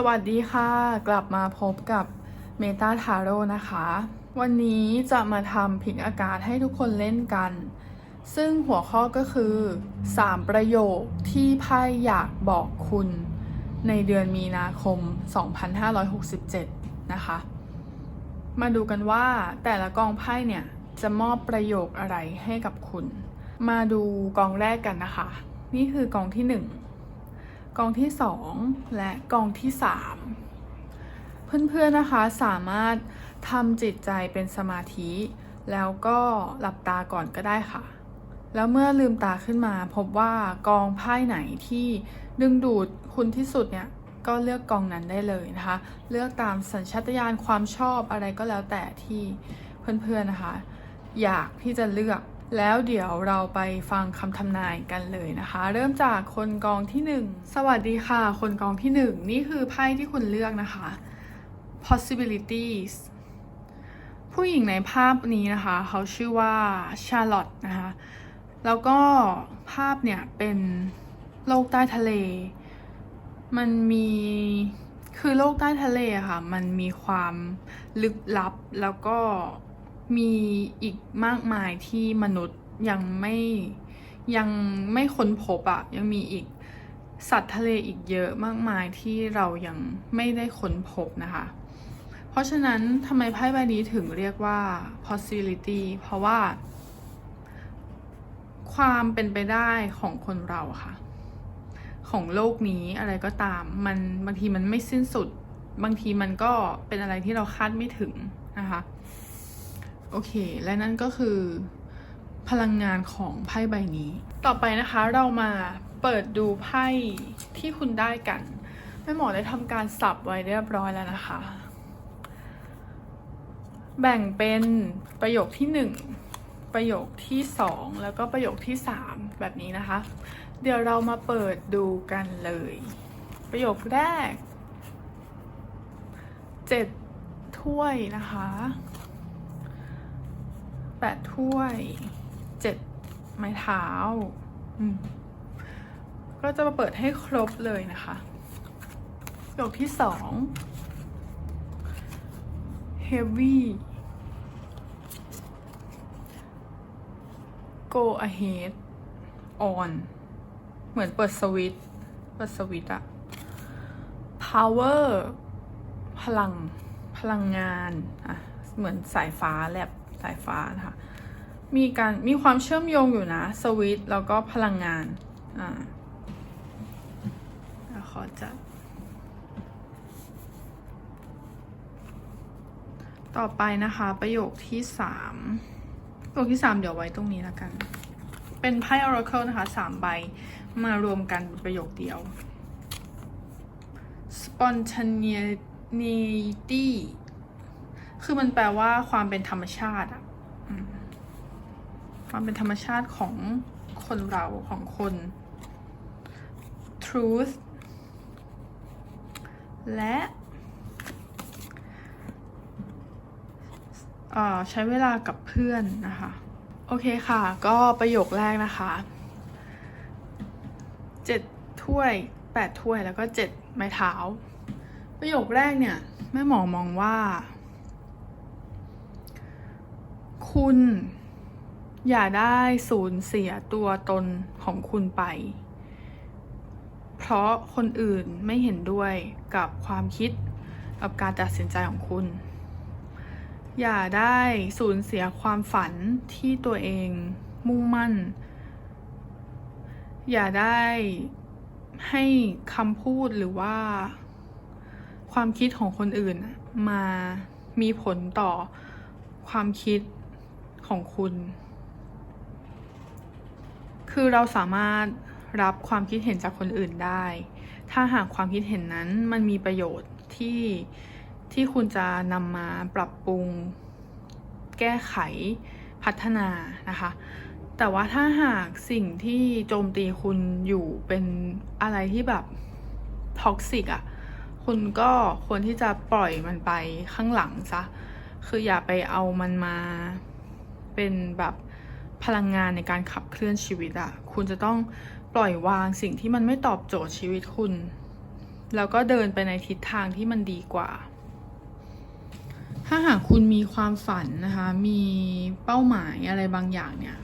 สวัสดีค่ะ กลับมาพบกับเมตาทาโร่นะคะ วันนี้จะมาทำพิกอากาศให้ทุกคนเล่นกัน ซึ่งหัวข้อก็คือ 3 ประโยคที่ไพ่อยากบอกคุณ ในเดือนมีนาคม 2567 นะคะ มาดูกันว่าแต่ละกองไพ่เนี่ย จะมอบประโยคอะไรให้กับคุณ มาดูกองแรกกันนะคะ นี่คือกองที่หนึ่ง กองที่ 2 และกองที่ 3 เพื่อนๆนะคะสามารถทำจิตใจเป็นสมาธิ แล้วก็หลับตาก่อนก็ได้ค่ะ แล้วเมื่อลืมตาขึ้นมาพบว่ากองไพ่ไหนที่ดึงดูดคุณที่สุดเนี่ยก็เลือกกองนั้นได้เลยนะคะ เลือกตามสัญชาตญาณความชอบอะไรก็แล้วแต่ที่เพื่อนๆนะคะ อยากที่จะเลือก แล้วเดี๋ยวเราไปฟังคำทำนายกันเลยนะคะ เริ่มจากคนกองที่หนึ่งสวัสดีค่ะ คนกองที่หนึ่งนี่คือไพ่ที่คุณเลือกนะคะ possibilities ผู้หญิงในภาพนี้นะคะ เขาชื่อว่าชาร์ลอตนะคะ แล้วก็ภาพเนี่ยเป็นโลกใต้ทะเล มันมีคือโลกใต้ทะเลค่ะ มันมีความลึกลับแล้วก็ มีอีกมากมายที่มนุษย์ยังไม่ยังไม่ค้นพบอะยังมีอีกสัตว์ทะเลอีกเยอะมากมายที่เรายังไม่ได้ค้นพบนะคะ เพราะฉะนั้นทำไมไพ่ใบนี้ถึงเรียกว่า possibility เพราะว่า ความเป็นไปได้ของคนเราค่ะ ของโลกนี้อะไรก็ตามมันบางทีมันไม่สิ้นสุด บางทีมันก็เป็นอะไรที่เราคาดไม่ถึงนะคะ โอเค และนั่นก็คือ พลังงานของไพ่ใบนี้ ต่อไปนะคะเรามาเปิดดูไพ่ที่คุณได้กันแม่หมอได้ทำการสับไว้เรียบร้อยแล้วนะคะ แบ่งเป็นประโยคที่หนึ่งประโยคที่สองแล้วก็ประโยคที่สามแบบนี้นะคะ เดี๋ยวเรามาเปิดดูกันเลย ประโยคแรกเจ็ดถ้วยนะคะ แปดถ้วยเจ็ดไม้เท้าอืมก็จะมาเปิดให้ครบเลยนะคะโยคที่สอง heavy go ahead on เหมือนเปิดสวิตเปิดสวิตอะ power พลัง พลังงานอะเหมือนสายฟ้าแลบ สายฟ้านะคะมีการมีความเชื่อมโยงอยู่นะสวิตแล้วก็พลังงานอ่าแล้วขอจัดต่อไปนะคะ ประโยคที่สามประโยคที่สามเดี๋ยวไว้ตรงนี้แล้วกัน เป็นไพ่ Oracle นะคะสามใบมารวมกันเป็นประโยคเดียว spontaneity คือมันแปลว่าความเป็นธรรมชาติอะความเป็นธรรมชาติของคนเราของคน truth และอ่อใช้เวลากับเพื่อนนะคะ โอเคค่ะ ก็ประโยคแรกนะคะเจ็ดถ้วยแปดถ้วยแล้วก็เจ็ดไม้เท้า ประโยคแรกเนี่ย แม่หมอมองว่า คุณ อย่าได้สูญเสียตัวตนของคุณไป เพราะคนอื่นไม่เห็นด้วยกับความคิดกับการตัดสินใจของคุณ อย่าได้สูญเสียความฝันที่ตัวเองมุ่งมั่น อย่าได้ให้คำพูดหรือว่า ความคิดของคนอื่นมามีผลต่อความคิด ของคุณ คือเราสามารถรับความคิดเห็นจากคนอื่นได้ ถ้าหากความคิดเห็นนั้นมันมีประโยชน์ที่ที่คุณจะนำมาปรับปรุง แก้ไขพัฒนานะคะ แต่ว่าถ้าหากสิ่งที่โจมตีคุณอยู่เป็นอะไรที่แบบท็อกซิกอะคุณก็ควรที่จะปล่อยมันไปข้างหลังซะ คืออย่าไปเอามันมา เป็นแบบพลังงานในการขับเคลื่อนชีวิตอะคุณจะต้องปล่อยวางสิ่งที่มันไม่ตอบโจทย์ชีวิตคุณ แล้วก็เดินไปในทิศทางที่มันดีกว่า ถ้าหากคุณมีความฝันนะคะ มีเป้าหมายอะไรบางอย่างเนี่ย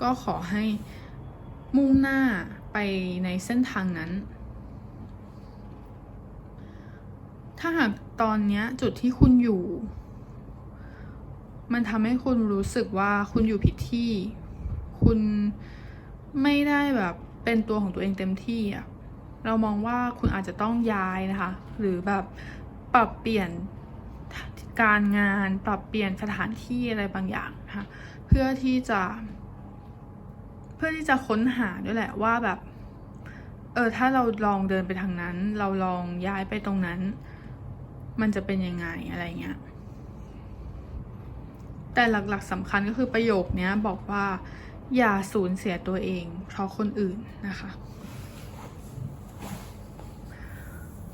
ก็ขอให้มุ่งหน้าไปในเส้นทางนั้น ถ้าหากตอนนี้จุดที่คุณอยู่ มันทำให้คุณรู้สึกว่าคุณอยู่ผิดที่ คุณไม่ได้แบบเป็นตัวของตัวเองเต็มที่อะเรามองว่าคุณอาจจะต้องย้ายนะคะ หรือแบบปรับเปลี่ยนการงานปรับเปลี่ยนสถานที่อะไรบางอย่างนะคะเพื่อที่จะ เพื่อที่จะค้นหาด้วยแหละว่าแบบ เออถ้าเราลองเดินไปทางนั้น เราลองย้ายไปตรงนั้น มันจะเป็นยังไงอะไรเงี้ย แต่หลักๆสำคัญก็คือประโยคนี้บอกว่า อย่าสูญเสียตัวเอง เพราะคนอื่นนะคะ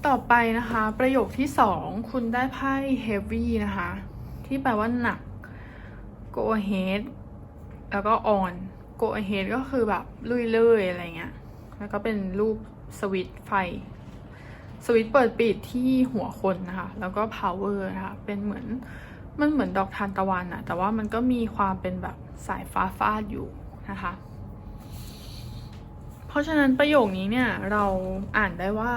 ต่อไปนะคะ ประโยคที่สองคุณได้ไพ่ heavy นะคะ ที่แปลว่าหนัก go ahead แล้วก็ on go ahead ก็คือแบบลุยเลยอะไรเงี้ย แล้วก็เป็นรูปสวิตไฟ สวิตเปิดปิดที่หัวคนนะคะ แล้วก็ power นะคะ เป็นเหมือน มันเหมือนดอกทานตะวันอะแต่ว่ามันก็มีความเป็นแบบสายฟ้าฟาดอยู่นะคะ เพราะฉะนั้นประโยคนี้เนี่ยเราอ่านได้ว่า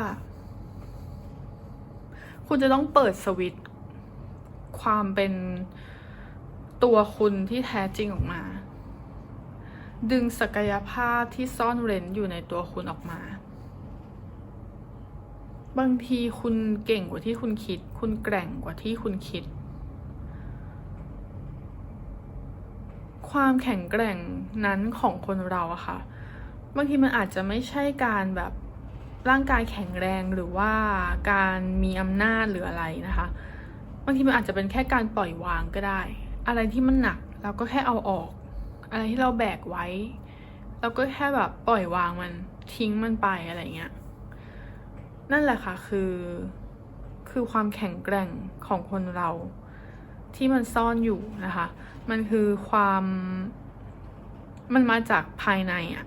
คุณจะต้องเปิดสวิตความเป็นตัวคุณที่แท้จริงออกมา ดึงศักยภาพที่ซ่อนเร้นอยู่ในตัวคุณออกมา บางทีคุณเก่งกว่าที่คุณคิด คุณแกร่งกว่าที่คุณคิด ความแข็งแกร่งนั้นของคนเราอะค่ะ บางทีมันอาจจะไม่ใช่การแบบร่างกายแข็งแรงหรือว่าการมีอำนาจหรืออะไรนะคะ บางทีมันอาจจะเป็นแค่การปล่อยวางก็ได้ อะไรที่มันหนักเราก็แค่เอาออก อะไรที่เราแบกไว้ เราก็แค่แบบปล่อยวางมันทิ้งมันไปอะไรเงี้ย นั่นแหละค่ะคือคือความแข็งแกร่งของคนเรา ที่มันซ่อนอยู่นะคะ มันคือความ มันมาจากภายในอะ่ะ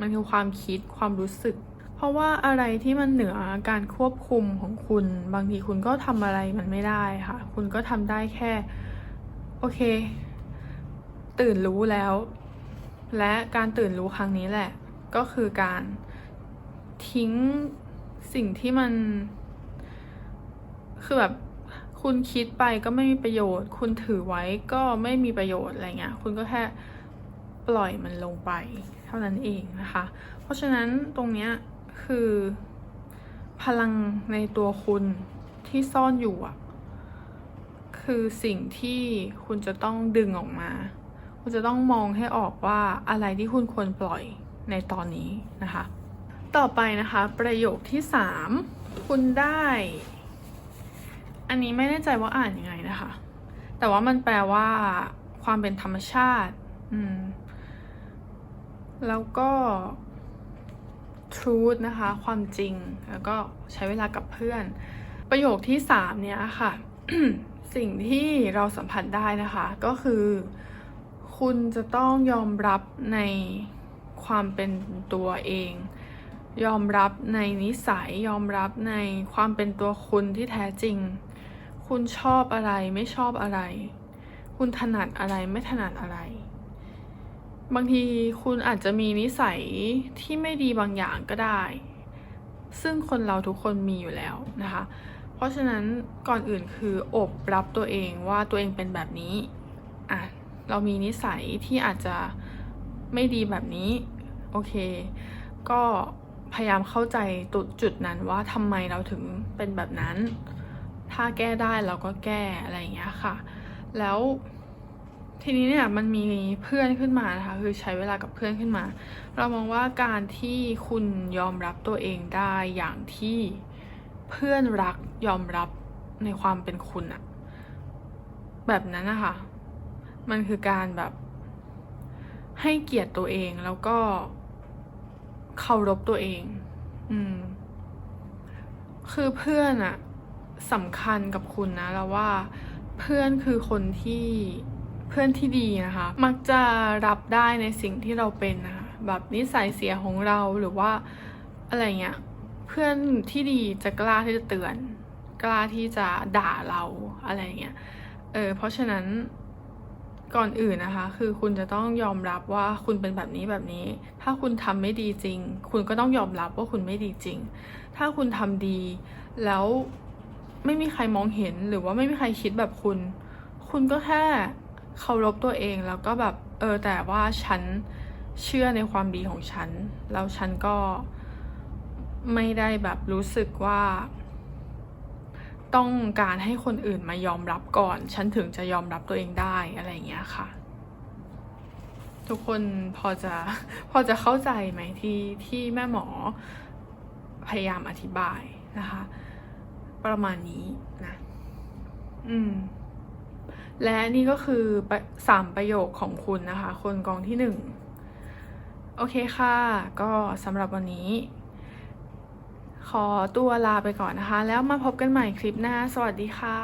มันคือความคิดความรู้สึก เพราะว่าอะไรที่มันเหนือการควบคุมของคุณ บางทีคุณก็ทำอะไรมันไม่ได้ค่ะ คุณก็ทำได้แค่ โอเค ตื่นรู้แล้ว และการตื่นรู้ครั้งนี้แหละ ก็คือการทิ้งสิ่งที่มัน คือแบบ คุณคิดไปก็ไม่มีประโยชน์ คุณถือไว้ก็ไม่มีประโยชน์อะไรเงี้ย คุณก็แค่ปล่อยมันลงไป เท่านั้นเองนะคะ เพราะฉะนั้นตรงเนี้ยคือพลังในตัวคุณที่ซ่อนอยู่อะ คือสิ่งที่คุณจะต้องดึงออกมา คุณจะต้องมองให้ออกว่าอะไรที่คุณควรปล่อยในตอนนี้นะคะ ต่อไปนะคะ ประโยคที่สามคุณได้ อันนี้ไม่แน่ใจว่าอ่านยังไงนะคะ แต่ว่ามันแปลว่า ความเป็นธรรมชาติ อืม แล้วก็ truth นะคะ ความจริง แล้วก็ใช้เวลากับเพื่อน ประโยคที่สามเนี่ยค่ะ สิ่งที่เราสัมผัสได้นะคะ ก็คือ คุณจะต้องยอมรับในความเป็นตัวเอง ยอมรับในนิสัย ยอมรับในความเป็นตัวคุณที่แท้จริง คุณชอบอะไรไม่ชอบอะไร คุณถนัดอะไรไม่ถนัดอะไร บางทีคุณอาจจะมีนิสัยที่ไม่ดีบางอย่างก็ได้ ซึ่งคนเราทุกคนมีอยู่แล้วนะคะ เพราะฉะนั้นก่อนอื่นคืออบรับตัวเองว่าตัวเองเป็นแบบนี้อะเรามีนิสัยที่อาจจะไม่ดีแบบนี้โอเค ก็พยายามเข้าใจจุดจุดนั้นว่าทำไมเราถึงเป็นแบบนั้น ถ้าแก้ได้เราก็แก้อะไรอย่างเงี้ยค่ะ แล้วทีนี้เนี่ยมันมีเพื่อนขึ้นมานะคะคือใช้เวลากับเพื่อนขึ้นมา เรามองว่าการที่คุณยอมรับตัวเองได้อย่างที่เพื่อนรักยอมรับในความเป็นคุณอะแบบนั้นนะคะมันคือการแบบให้เกียรติตัวเองแล้วก็เคารพตัวเอง อืม คือเพื่อนอะ สำคัญกับคุณนะแล้วว่าเพื่อนคือคนที่เพื่อนที่ดีนะคะ มักจะรับได้ในสิ่งที่เราเป็นนะคะแบบนิสัยเสียของเราหรือว่าอะไรเงี้ยเพื่อนที่ดีจะกล้าที่จะเตือน กล้าที่จะด่าเราอะไรเงี้ยเออเพราะฉะนั้นก่อนอื่นนะคะ คือคุณจะต้องยอมรับว่าคุณเป็นแบบนี้แบบนี้ ถ้าคุณทำไม่ดีจริง คุณก็ต้องยอมรับว่าคุณไม่ดีจริง ถ้าคุณทำดีแล้ว ไม่มีใครมองเห็นหรือว่าไม่มีใครคิดแบบคุณ คุณก็แค่เคารพตัวเองแล้วก็แบบเออแต่ว่าฉันเชื่อในความดีของฉัน แล้วฉันก็ไม่ได้แบบรู้สึกว่า ต้องการให้คนอื่นมายอมรับก่อน ฉันถึงจะยอมรับตัวเองได้อะไรอย่างเงี้ยค่ะ ทุกคนพอจะพอจะเข้าใจไหมที่ที่แม่หมอพยายามอธิบายนะคะ ประมาณนี้นะ อืม และนี่ก็คือปะสามประโยคของคุณนะคะ คนกองที่หนึ่ง โอเคค่ะ ก็สำหรับวันนี้ ขอตัวลาไปก่อนนะคะ แล้วมาพบกันใหม่คลิปหน้า สวัสดีค่ะ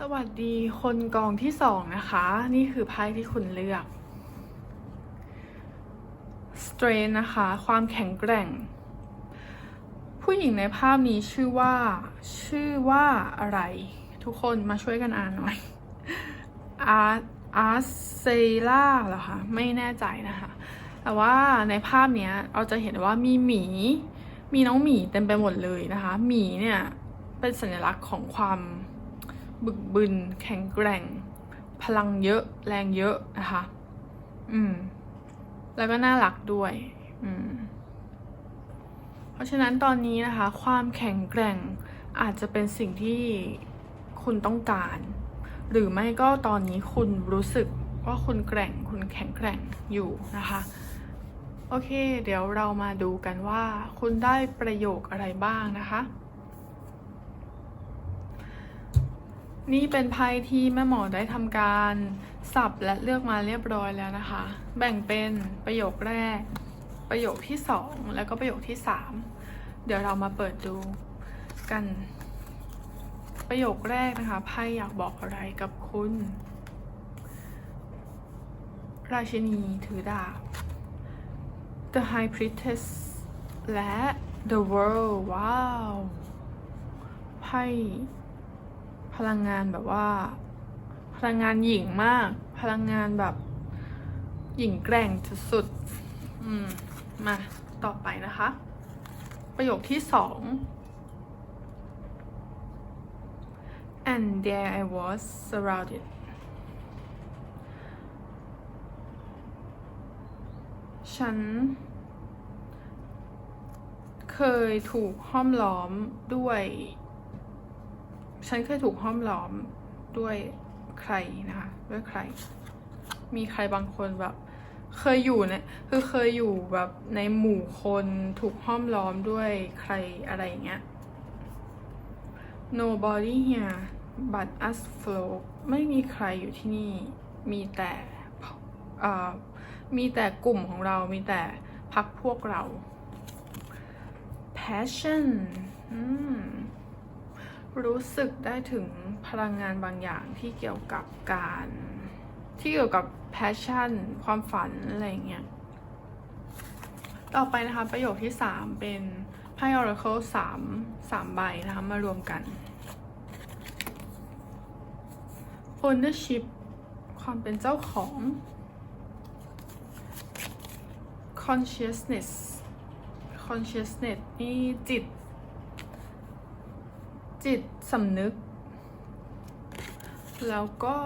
สวัสดีคนกองที่สองนะคะ นี่คือไพ่ที่คุณเลือก Strain นะคะ ความแข็งแกร่ง ผู้หญิงในภาพนี้ชื่อว่า ชื่อว่าอะไร ทุกคนมาช่วยกันอ่านหน่อยอาร์อาร์เซล่าเหรอคะไม่แน่ใจนะคะ แต่ว่าในภาพเนี้ยเราจะเห็นว่ามีหมี มีน้องหมีเต็มไปหมดเลยนะคะ หมีเนี่ยเป็นสัญลักษณ์ของความบึกบึน แข็งแกร่ง พลังเยอะ แรงเยอะนะคะ อืม แล้วก็น่ารักด้วย อืม เพราะฉะนั้นตอนนี้นะคะ ความแข็งแกร่งอาจจะเป็นสิ่งที่คุณต้องการ หรือไม่ก็ตอนนี้คุณรู้สึกว่าคุณแกร่งคุณแข็งแกร่งอยู่นะคะ โอเค เดี๋ยวเรามาดูกันว่า คุณได้ประโยคอะไรบ้างนะคะ นี่เป็นไพ่ที่แม่หมอได้ทำการสับและเลือกมาเรียบร้อยแล้วนะคะ แบ่งเป็นประโยคแรก ประโยคที่สองแล้วก็ประโยคที่สามเดี๋ยวเรามาเปิดดูกัน ประโยคแรกนะคะไพ่อยากบอกอะไรกับคุณ ราชินีถือดาบ The High Priestess และ The World ว้าวไพ่พลังงานแบบว่า พลังงานหญิงมาก พลังงานแบบหญิงแกร่งสุดๆอืม มาต่อไปนะคะ ประโยคที่สอง and there I was surrounded ฉัน เคยถูกห้อมล้อมด้วย ฉันเคยถูกห้อมล้อมด้วยใครนะคะ ด้วยใคร มีใครบางคนแบบ เคยอยู่เนี่ยคือเคยอยู่แบบในหมู่คนถูกห้อมล้อมด้วยใครอะไรอย่างเงี้ย nobody here but us flow ไม่มีใครอยู่ที่นี่ มีแต่เอ่อมีแต่กลุ่มของเรา มีแต่พักพวกเรา passion รู้สึกได้ถึงพลังงานบางอย่างที่เกี่ยวกับการ ที่เกี่ยวกับ passion ความฝัน อะไรเงี้ย ต่อไปนะคะ ประโยคที่สามเป็นไพ่ oracle สามสามใบนะคะ มารวมกัน ownership ความเป็นเจ้าของ consciousness consciousness นี่จิต จิตสำนึก แล้วก็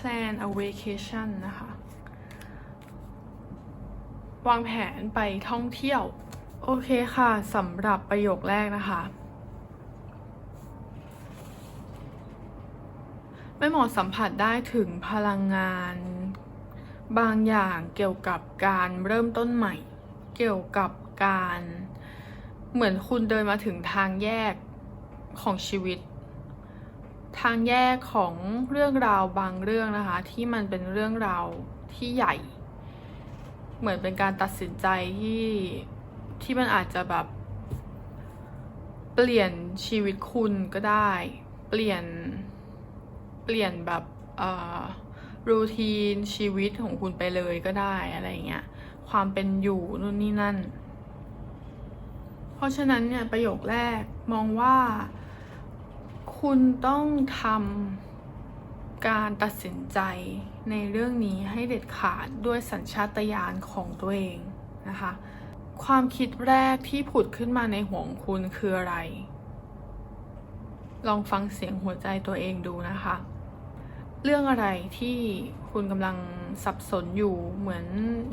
plan a vacation นะคะ วางแผนไปท่องเที่ยว โอเคค่ะสำหรับประโยคแรกนะคะ ไม่หมอสัมผัสได้ถึงพลังงานบางอย่างเกี่ยวกับการเริ่มต้นใหม่ เกี่ยวกับการ เหมือนคุณเดินมาถึงทางแยกของชีวิต ทางแยกของเรื่องราวบางเรื่องนะคะ ที่มันเป็นเรื่องราวที่ใหญ่ เหมือนเป็นการตัดสินใจที่ที่มันอาจจะแบบเปลี่ยนชีวิตคุณก็ได้ เปลี่ยนเปลี่ยนแบบเอ่อรูทีนชีวิตของคุณไปเลยก็ได้อะไรเงี้ยความเป็นอยู่นู่นนี่นั่น เพราะฉะนั้นเนี่ยประโยคแรกมองว่า คุณต้องทำการตัดสินใจในเรื่องนี้ให้เด็ดขาดด้วยสัญชาตญาณของตัวเองนะคะ ความคิดแรกที่ผุดขึ้นมาในหัวของคุณคืออะไร ลองฟังเสียงหัวใจตัวเองดูนะคะ เรื่องอะไรที่คุณกำลังสับสนอยู่เหมือน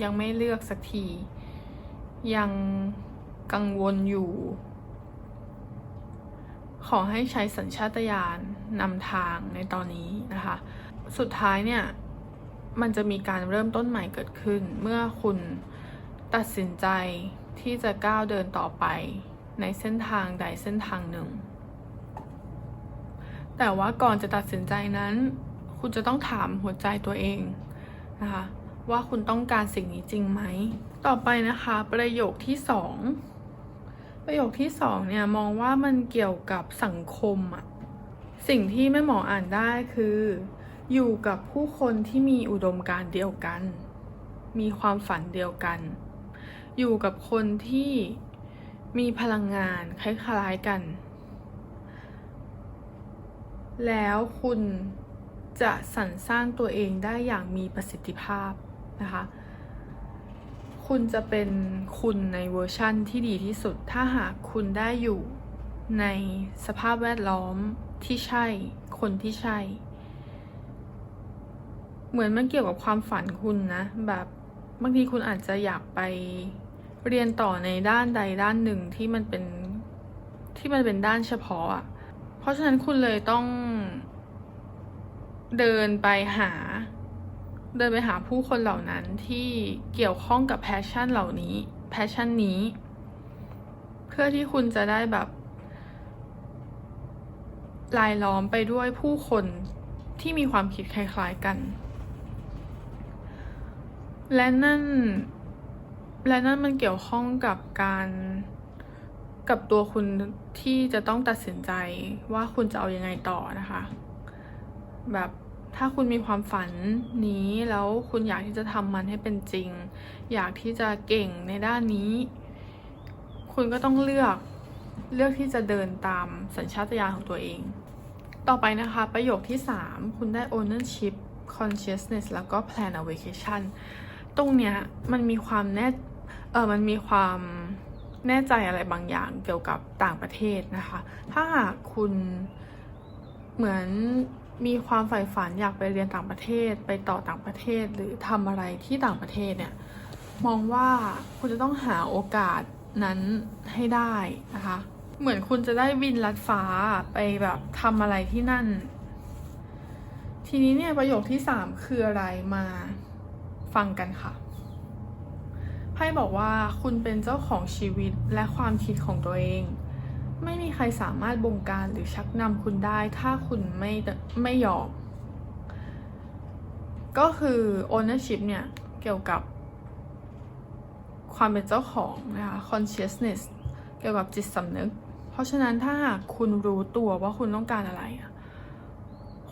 ยังไม่เลือกสักที ยังกังวลอยู่ ขอให้ใช้สัญชาตญาณนำทางในตอนนี้นะคะ สุดท้ายเนี่ย มันจะมีการเริ่มต้นใหม่เกิดขึ้น เมื่อคุณตัดสินใจที่จะก้าวเดินต่อไปในเส้นทางใดเส้นทางหนึ่ง แต่ว่าก่อนจะตัดสินใจนั้น คุณจะต้องถามหัวใจตัวเองนะคะว่าคุณต้องการสิ่งนี้จริงไหม ต่อไปนะคะ ประโยคที่สอง ประโยคที่สองเนี่ยมองว่ามันเกี่ยวกับสังคมอะสิ่งที่แม่หมออ่านได้คือ อยู่กับผู้คนที่มีอุดมการณ์เดียวกัน มีความฝันเดียวกัน อยู่กับคนที่มีพลังงานคล้ายๆกัน แล้วคุณจะสรรสร้างตัวเองได้อย่างมีประสิทธิภาพนะคะ คุณจะเป็นคุณในเวอร์ชั่นที่ดีที่สุด ถ้าหากคุณได้อยู่ในสภาพแวดล้อมที่ใช่ คนที่ใช่ เหมือนมันเกี่ยวกับความฝันคุณนะ แบบบางทีคุณอาจจะอยากไปเรียนต่อในด้านใดด้านหนึ่งที่มันเป็นที่มันเป็นด้านเฉพาะอะเพราะฉะนั้นคุณเลยต้องเดินไปหา เดินไปหาผู้คนเหล่านั้นที่เกี่ยวข้องกับแพชชั่นเหล่านี้แพชชั่นนี้ เพื่อที่คุณจะได้แบบลายล้อมไปด้วยผู้คนที่มีความคิดคล้าย ๆกัน และนั่น และนั่นมันเกี่ยวข้องกับการกับตัวคุณที่จะต้องตัดสินใจว่าคุณจะเอาอยัางไงต่อนะคะ แบบ ถ้าคุณมีความฝันนี้แล้วคุณอยากที่จะทำมันให้เป็นจริง อยากที่จะเก่งในด้านนี้ คุณก็ต้องเลือกเลือกที่จะเดินตามสัญชาตญาณของตัวเอง ต่อไปนะคะ ประโยคที่ 3 คุณได้ ownership consciousness แล้วก็ plan a vacation ตรงเนี้ยมันมีความแน่เออมันมีความแน่ใจอะไรบางอย่างเกี่ยวกับต่างประเทศนะคะ ถ้าหากคุณเหมือน มีความใฝ่ฝันอยากไปเรียนต่างประเทศ ไปต่อต่างประเทศ หรือทำอะไรที่ต่างประเทศเนี่ยมองว่าคุณจะต้องหาโอกาสนั้นให้ได้นะคะ เหมือนคุณจะได้บินลัดฟ้าไปแบบทำอะไรที่นั่น ทีนี้เนี่ยประโยคที่สามคืออะไรมาฟังกันค่ะไพ่บอกว่าคุณเป็นเจ้าของชีวิตและความคิดของตัวเอง ไม่มีใครสามารถบงการหรือชักนำคุณได้ ถ้าคุณไม่ไม่ยอม ก็คือ ownership เนี่ย เกี่ยวกับความเป็นเจ้าของนะคะ consciousness เกี่ยวกับจิตสำนึก เพราะฉะนั้นถ้าหากคุณรู้ตัวว่าคุณต้องการอะไร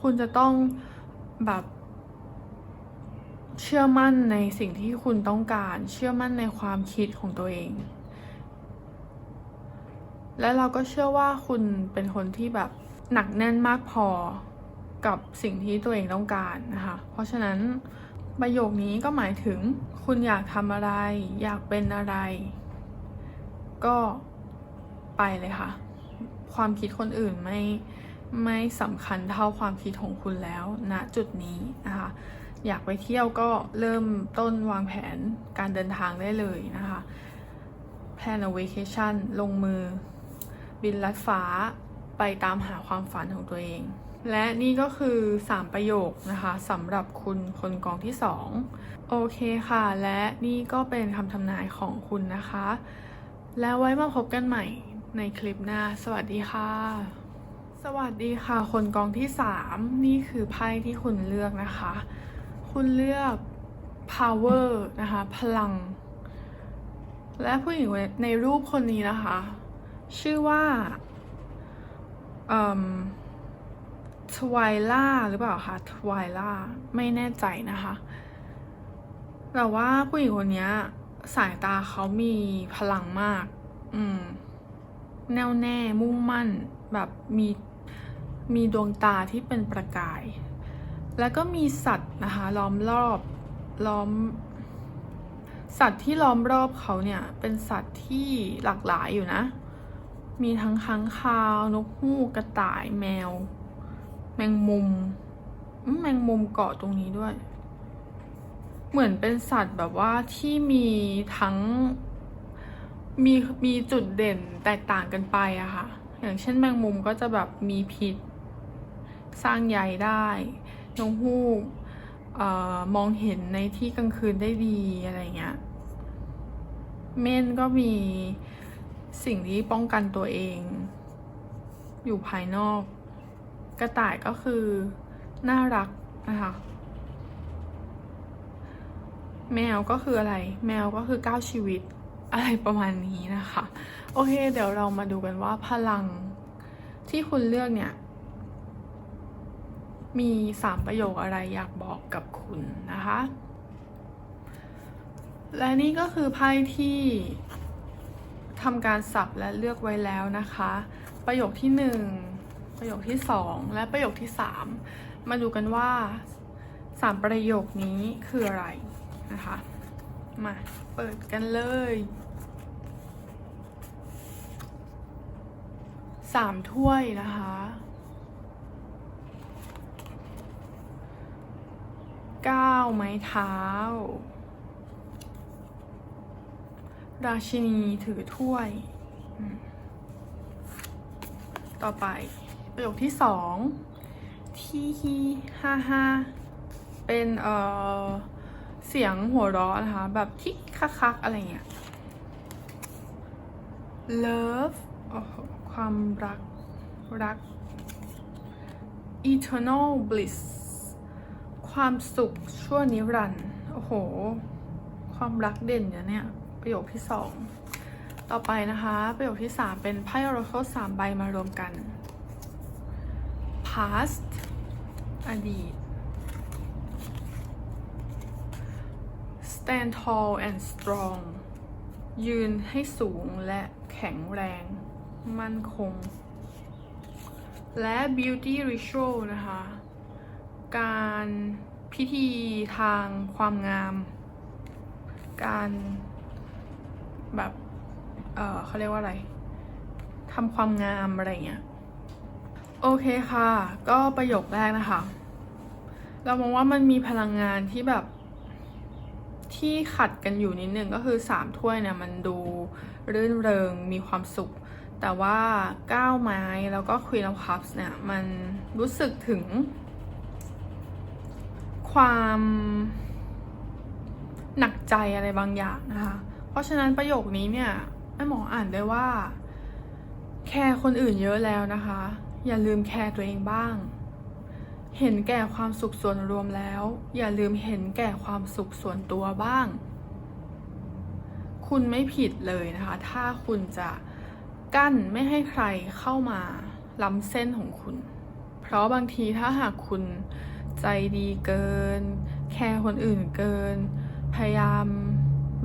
คุณจะต้องแบบเชื่อมั่นในสิ่งที่คุณต้องการ เชื่อมั่นในความคิดของตัวเอง และเราก็เชื่อว่าคุณเป็นคนที่แบบหนักแน่นมากพอกับสิ่งที่ตัวเองต้องการนะคะ เพราะฉะนั้นประโยคนี้ก็หมายถึงคุณอยากทำอะไร อยากเป็นอะไร ก็ไปเลยค่ะ ความคิดคนอื่นไม่ไม่สำคัญเท่าความคิดของคุณแล้วณนะจุดนี้นะคะอยากไปเที่ยวก็เริ่มต้นวางแผนการเดินทางได้เลยนะคะ plan a vacation ลงมือ บินลัดฟ้าไปตามหาความฝันของตัวเอง และนี่ก็คือ 3 ประโยคนะคะสำหรับคุณคนกองที่ 2 โอเคค่ะ และนี่ก็เป็นคำทำนายของคุณนะคะ แล้วไว้มาพบกันใหม่ในคลิปหน้า สวัสดีค่ะ สวัสดีค่ะ คนกองที่ 3 นี่คือไพ่ที่คุณเลือกนะคะ คุณเลือก power นะคะ พลัง และผู้หญิงในรูปคนนี้นะคะ ชื่อว่าเอ่อทวายล่าหรือเปล่าคะทวายล่าไม่แน่ใจนะคะ แต่ว่าผู้หญิงคนนี้สายตาเขามีพลังมาก อืม แน่วแน่มุ่งมั่น แบบมีมีดวงตาที่เป็นประกาย แล้วก็มีสัตว์นะคะ ล้อมรอบล้อม สัตว์ที่ล้อมรอบเขาเนี่ย เป็นสัตว์ที่หลากหลายอยู่นะ มีทั้งค้างคาว นกฮูกกระต่ายแมว แมงมุมแมงมุมเกาะตรงนี้ด้วย เหมือนเป็นสัตว์แบบว่าที่มีทั้งมีมีจุดเด่นแตกต่างกันไปอะค่ะ อย่างเช่นแมงมุมก็จะแบบมีพิษ สร้างใยได้นกฮูกอ่อมองเห็นในที่กลางคืนได้ดีอะไรเงี้ย เม่นก็มี สิ่งที่ป้องกันตัวเอง อยู่ภายนอก กระต่ายก็คือ น่ารักนะคะแมวก็คืออะไร แมวก็คือก้าวชีวิตอะไรประมาณนี้นะคะ โอเค เดี๋ยวเรามาดูกันว่าพลังที่คุณเลือกเนี่ย มีสามประโยคอะไรอยากบอกกับคุณนะคะ และนี่ก็คือไพ่ที่ ทำการสับและเลือกไว้แล้วนะคะ ประโยคที่หนึ่งประโยคที่สองและประโยคที่สามมาดูกันว่าสามประโยคนี้คืออะไรนะคะ มา เปิดกันเลยสามถ้วยนะคะเก้าไม้เท้า ราชินีถือถ้วย ต่อไปประโยคที่สองทีฮีฮ่าฮ่าเป็นเอ่อเสียงหัวเราะนะคะ แบบคิกคักคักอะไรเงี้ย love โอ้โหความรัก รัก eternal bliss ความสุขชั่วนิรันดร์โอ้โห ความรักเด่นเนี่ย ประโยคที่สองต่อไปนะคะ ประโยคที่สามเป็นไพ่ oracle สามใบมารวมกัน past อดีต stand tall and strong ยืนให้สูงและแข็งแรง มั่นคง และ beauty ritual นะคะ การพิธีทางความงาม การ แบบเออเขาเรียกว่าอะไรทำความงามอะไรเงี้ยโอเคค่ะ ก็ประโยคแรกนะคะ เรามองว่ามันมีพลังงานที่แบบที่ขัดกันอยู่นิดนึงก็คือสามถ้วยเนี่ยมันดูรื่นเริงมีความสุข แต่ว่าก้าไม้แล้วก็ Queen of Cups เนี่ยมันรู้สึกถึง ความหนักใจอะไรบางอย่างนะคะ ราะฉะนั้นประโยคนี้เนี่ยแม่หมออ่านได้ว่า แคร์คนอื่นเยอะแล้วนะคะ อย่าลืมแคร์ตัวเองบ้าง เห็นแก่ความสุขส่วนรวมแล้ว อย่าลืมเห็นแก่ความสุขส่วนตัวบ้าง คุณไม่ผิดเลยนะคะ ถ้าคุณจะกั้นไม่ให้ใครเข้ามาล้ำเส้นของคุณ เพราะบางทีถ้าหากคุณใจดีเกิน แคร์คนอื่นเกิน พยายาม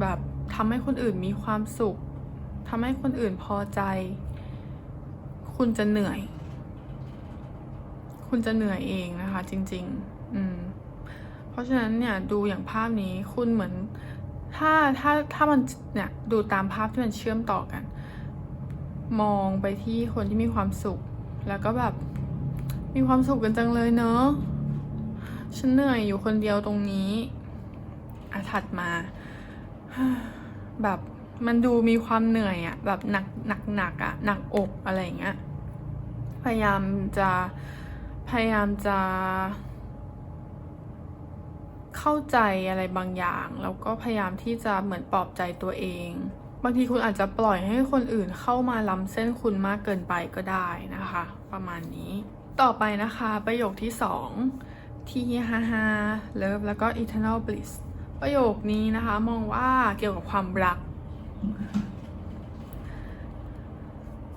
แบบำให้คนอื่นมีความสุขทำให้คนอื่นพอใจ คุณจะเหนื่อย คุณจะเหนื่อยเองนะคะ จริง ๆ อืม เพราะฉะนั้นเนี่ยดูอย่างภาพนี้คุณเหมือน ถ้าถ้าถ้ามันเนี่ยดูตามภาพที่มันเชื่อมต่อกัน มองไปที่คนที่มีความสุข แล้วก็แบบมีความสุขกันจังเลยเนอะฉันเหนื่อยอยู่คนเดียวตรงนี้อะถัดมา แบบมันดูมีความเหนื่อยอะแบบหนักหนักหนักอะหนักอกอะไรเงี้ยพยายามจะพยายามจะ เข้าใจอะไรบางอย่าง แล้วก็พยายามที่จะเหมือนปลอบใจตัวเอง บางทีคุณอาจจะปล่อยให้คนอื่นเข้ามาล้ำเส้นคุณมากเกินไปก็ได้นะคะ ประมาณนี้ ต่อไปนะคะ ประโยคที่สองที่ฮ่าฮ่าเลิฟแล้วก็ eternal bliss ประโยคนี้นะคะ มองว่าเกี่ยวกับความรัก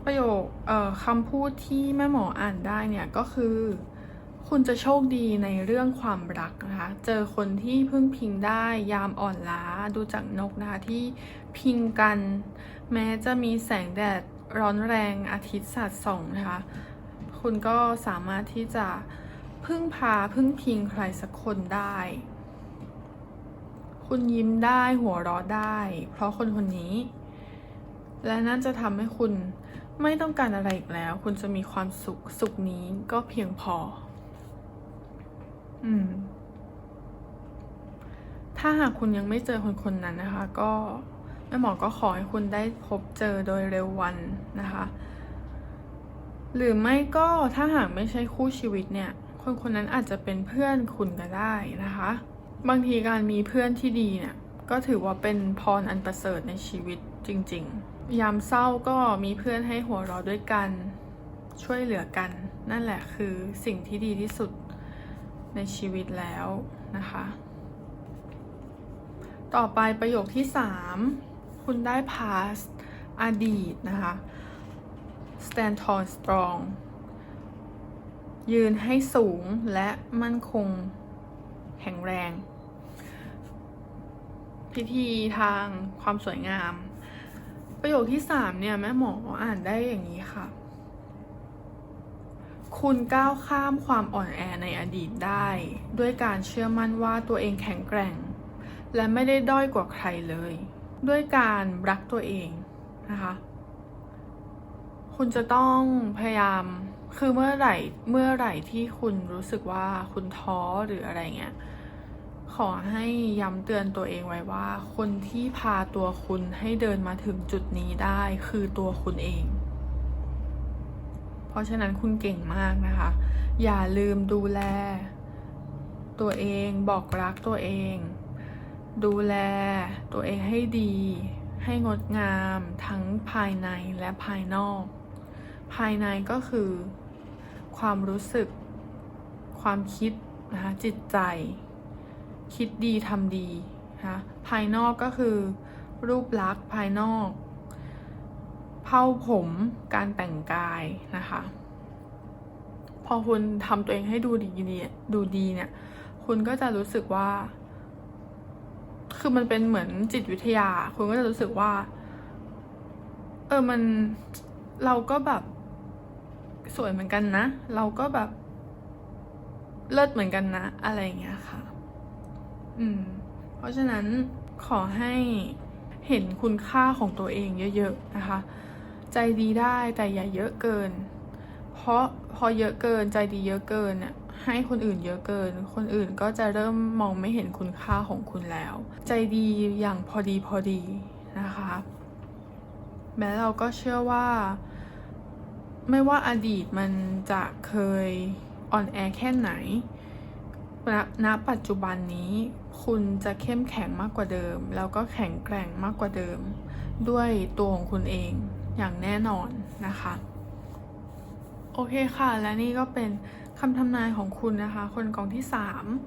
ประโยคเอ่อคำพูดที่แม่หมออ่านได้เนี่ยก็คือ คุณจะโชคดีในเรื่องความรักนะคะ เจอคนที่พึ่งพิงได้ยามอ่อนล้าดูจากนกนะคะที่พิงกัน แม้จะมีแสงแดดร้อนแรงอาทิตย์สาดส่องนะคะ คุณก็สามารถที่จะพึ่งพาพึ่งพิงใครสักคนได้ คุณยิ้มได้หัวเราะได้ เพราะคนคนนี้ และนั่นจะทำให้คุณไม่ต้องการอะไรอีกแล้ว คุณจะมีความสุขสุขนี้ก็เพียงพอ อืม ถ้าหากคุณยังไม่เจอคนคนนั้นนะคะ ก็แม่หมอก็ขอให้คุณได้พบเจอโดยเร็ววันนะคะ หรือไม่ก็ถ้าหากไม่ใช่คู่ชีวิตเนี่ย คนคนนั้นอาจจะเป็นเพื่อนคุณก็ได้นะคะ บางทีการมีเพื่อนที่ดีเนี่ยก็ถือว่าเป็นพรอันประเสริฐในชีวิตจริง ๆ ยามเศร้าก็มีเพื่อนให้หัวเราะด้วยกัน ช่วยเหลือกัน นั่นแหละคือสิ่งที่ดีที่สุดในชีวิตแล้วนะคะ ต่อไปประโยคที่ 3 คุณได้ past อดีตนะคะ stand tall strong ยืนให้สูงและมั่นคงแข็งแรง พิธีทางความสวยงาม ประโยคที่3เนี่ยแม่หมออ่านได้อย่างนี้ค่ะ คุณก้าวข้ามความอ่อนแอในอดีตได้ ด้วยการเชื่อมั่นว่าตัวเองแข็งแกร่ง และไม่ได้ด้อยกว่าใครเลย ด้วยการรักตัวเองนะคะ คุณจะต้องพยายามคือเมื่อไหร่เมื่อไหร่ที่คุณรู้สึกว่าคุณท้อหรืออะไรเงี้ย ขอให้ย้ำเตือนตัวเองไว้ว่า คนที่พาตัวคุณให้เดินมาถึงจุดนี้ได้คือตัวคุณเอง เพราะฉะนั้นคุณเก่งมากนะคะ อย่าลืมดูแล ตัวเองบอกรักตัวเอง ดูแลตัวเองให้ดี ให้งดงามทั้งภายในและภายนอก ภายในก็คือ ความรู้สึก ความคิดนะคะจิตใจ คิดดีทำดีนะคะภายนอกก็คือรูปลักษณ์ภายนอกเผ้าผมการแต่งกายนะคะ พอคุณทำตัวเองให้ดูดีเนี่ยดูดีเนี่ย คุณก็จะรู้สึกว่า คือมันเป็นเหมือนจิตวิทยา คุณก็จะรู้สึกว่า เออมันเราก็แบบสวยเหมือนกันนะ เราก็แบบเลิศเหมือนกันนะ อะไรอย่างเงี้ยค่ะ อืม เพราะฉะนั้นขอให้เห็นคุณค่าของตัวเองเยอะๆนะคะ ใจดีได้แต่อย่าเยอะเกิน เพราะพอเยอะเกินใจดีเยอะเกินเนี่ยให้คนอื่นเยอะเกิน คนอื่นก็จะเริ่มมองไม่เห็นคุณค่าของคุณแล้ว ใจดีอย่างพอดีพอดีนะคะ แม้เราก็เชื่อว่า ไม่ว่าอดีตมันจะเคยอ่อนแอแค่ไหนณปัจจุบันนี้ คุณจะเข้มแข็งมากกว่าเดิม แล้วก็แข็งแกร่งมากกว่าเดิม ด้วยตัวของคุณเองอย่างแน่นอนนะคะ โอเคค่ะ และนี่ก็เป็นคำทำนายของคุณนะคะ คนกองที่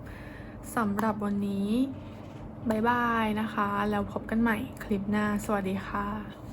3สำหรับวันนี้บายบายนะคะ แล้วพบกันใหม่คลิปหน้า สวัสดีค่ะ